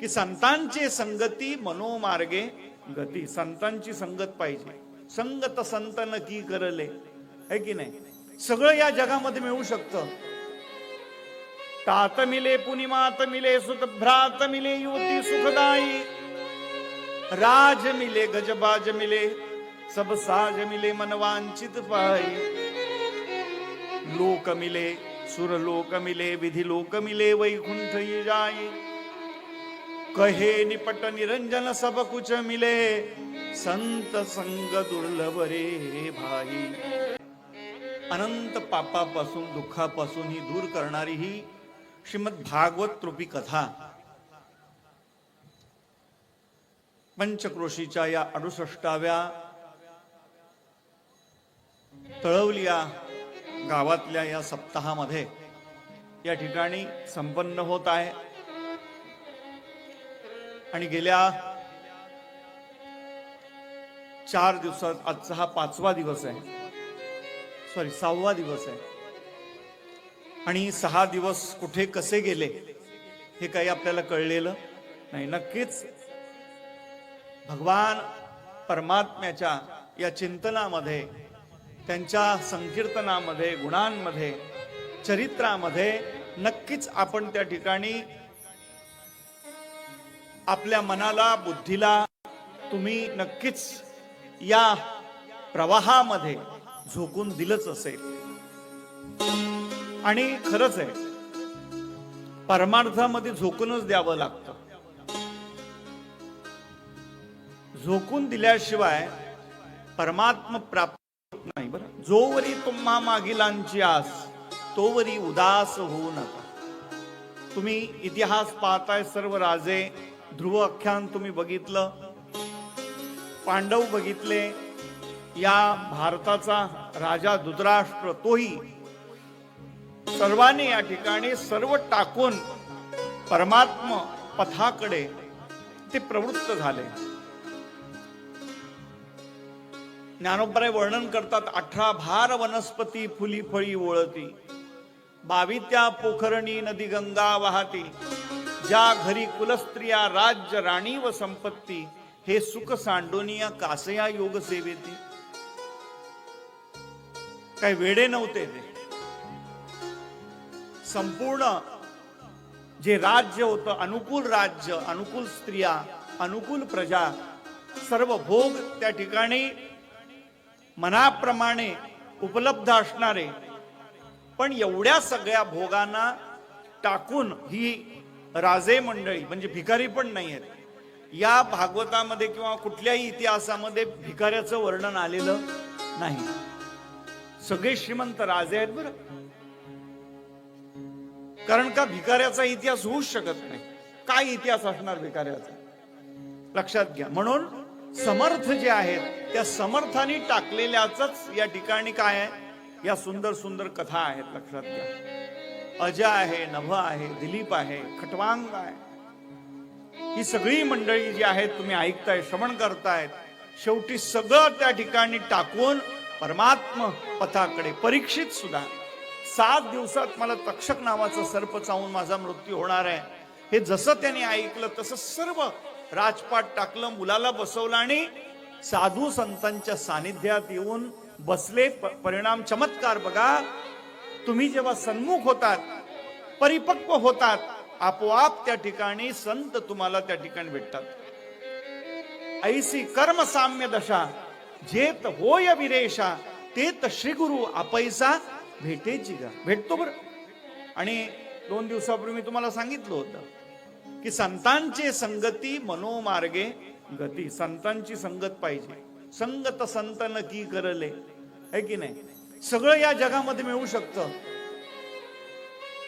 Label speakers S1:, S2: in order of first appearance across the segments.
S1: की संतांची संगती मनोमार्गे गती. संतांची संगत पाहिजे. संगत संतन की करले? है की नाही? सगळं या जगामध्ये मिळू शकतं. तात मिले पुनिमात मिले सुतभ्रात मिले युवती सुखदाई राज मिले गजबाज मिले सब साज मिले मनवांचित पाई लोक मिले सुर लोक मिले विधी लोक मिले वैकुंठ जाई कहे निपट निरंजन सब कुछ मिले। संत संग दुर्लभ रे भाई। अनंत पापापासून दुःखापासून ही दूर करणारी ही श्रीमद भागवत रूपी कथा. पंचक्रोशीच्या या अडुसष्टाव्या तळवल्या गावातल्या या सप्ताहामध्ये या ठिकाणी संपन्न होत आहे. आणि गेल्या चार दिवसात आजचा हा पाचवा दिवस आहे. सॉरी सहावा दिवस आहे. आणि सहा दिवस कुठे कसे गेले हे काही आपल्याला कळलेलं नाही. नक्कीच भगवान परमात्म्याच्या या चिंतनामध्ये त्यांच्या संकीर्तनामध्ये गुणांमध्ये चरित्रामध्ये नक्कीच आपण त्या ठिकाणी आपल्या मनाला बुद्धीला तुम्ही नक्कीच या प्रवाहामध्ये झोकून दिलंच असेल. आणि खरंच आहे परमार्थामध्ये झोकूनच द्यावं लागतं. झोकून दिल्याशिवाय परमात्म प्राप्त होत नाही बरं. जोवरी तुम्हा मागिलांची आस तोवरी उदास होऊ नका. तुम्ही इतिहास पाहताय सर्व राजे ध्रुव आख्यान तुम्ही बघितलं पांडव बघितले या भारताचा राजा धृतराष्ट्र तोही सर्वांनी या ठिकाणी सर्व टाकून परमात्म पथाकडे ते प्रवृत्त झाले. ज्ञानोबराय वर्णन करतात अठरा भार वनस्पती फुली फळी ओळती बावित्या पोखरणी नदी गंगा वाहती. ज्या घरी कुलस्त्रिया राज्य राणी व संपत्ती हे सुख सांडोनिया कासया योग सेवेती. काय वेडे नव्हते ते. संपूर्ण जे राज्य होतं अनुकूल राज्य अनुकूल स्त्रिया अनुकूल प्रजा सर्व भोग त्या ठिकाणी मनाप्रमाणे उपलब्ध असणारे. पण एवढ्या सगळ्या भोगांना टाकून ही राजे मंडळी म्हणजे भिकारी पण नाही आहेत या भागवतामध्ये किंवा कुठल्याही इतिहासामध्ये भिकाऱ्याचं वर्णन आलेलं नाही. सगळे श्रीमंत राजे आहेत बरं. कारण का भिकाऱ्याचा इतिहास होऊच शकत नाही? काय इतिहास असणार भिकाऱ्याचा? लक्षात घ्या. म्हणून समर्थ जे आहेत त्या समर्थाने टाकलेल्याच या ठिकाणी काय आहे? या सुंदर सुंदर कथा आहेत लक्षात घ्या. अजय आहे नभ आहे दिलीप आहे खटवांग आहे. ही सगळी मंडळी जी आहेत तुम्ही ऐकताय श्रवण करतायत शेवटी सगळं त्या ठिकाणी टाकून परमात्म पथाकडे परीक्षित सुद्धा. सात दिवसात मला तक्षक नावाचा सर्प चावून माझा मृत्यू होणार आहे. हे जसं त्याने ऐकलं तसं सर्व राजपाट टाकलं मुलाला बसवलं आणि साधू संतांच्या सानिध्यात येऊन बसले. प- परिणाम चमत्कार बघा. तुम्ही जेव्हा सन्मुख होतात परिपक्व होतात आपोआप त्या ठिकाणी संत तुम्हाला त्या ठिकाणी भेटतात. ऐसी कर्म साम्य दशा जेत होय विरेषा तेत श्री गुरु आपैसा भेटेची का भेटतो बर. आणि दोन दिवसापूर्वी मी तुम्हाला सांगितलं होतं की संतांचे संगती मनोमार्गे गती. संतांची संगत पाहिजे. संगत संतन की करले. है की नाही? सगळं या जगामध्ये मिळू शकतं.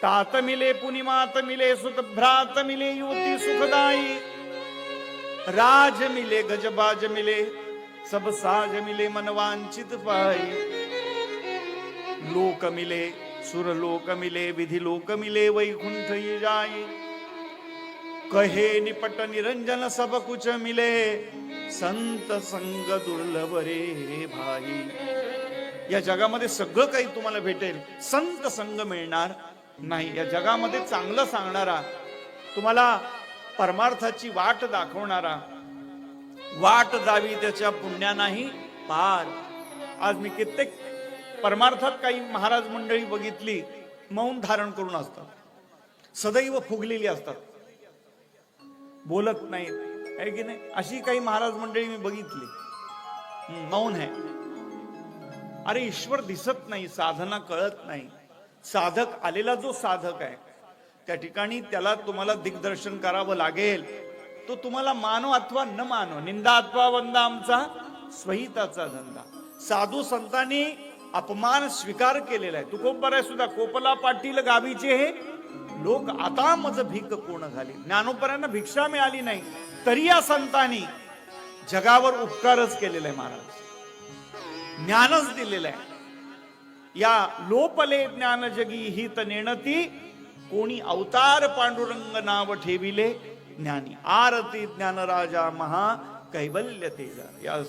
S1: तात मिले पुनिमात मिले सुत भ्रात मिले युवती सुखदाई राज मिले गजबाज मिले सब साज मिले मनवांचित पाई लोक मिले सुर लोक मिले विधी लोक मिले वैकुंठ जाई. कहे निपट निरंजन सब कुछ मिले संत संग दुर्लभ रे भाई. या जगामध्ये सगळं काही तुम्हाला भेटेल. संत संग मिळणार नाही. या जगामध्ये चांगलं सांगणारा तुम्हाला परमार्थाची वाट दाखवणारा वाट जावी त्याच्या पुण्यानाही पार. आज मी कित्येक परमार्थात काही महाराज मंडळी बघितली मौन धारण करून असतात. सदैव फुगलेली असतात. बोलत नाहीत. आहे की नाही? अशी काही महाराज मंडळी मी बघितली. मौन आहे. अरे ईश्वर दिसत नाही साधना कळत नाही. साधक आलेला जो साधक आहे त्या ठिकाणी त्याला तुम्हाला दिग्दर्शन करावं लागेल. तो तुम्हाला मानो अथवा न मानो निंदा अथवा वंदा आमचा स्वहिताचा धंदा. साधू संतांनी अपमान स्वीकार केलेला आहे. तुकोबर सुद्धा कोपला पाटील गावीचे हे लोक आता मज भीक कोण झाली ज्ञानोपरांना भिक्षा मिळाली नाही. तरी या संतांनी जगावर उपकारच केलेला आहे महाराज. ज्ञानच दिलेलं आहे. या लोपले ज्ञान जगी हित नेणती कोणी अवतार पांडुरंग नाव ठेविले ज्ञानी आरती ज्ञानराजा महा कैवल्य तेजा. या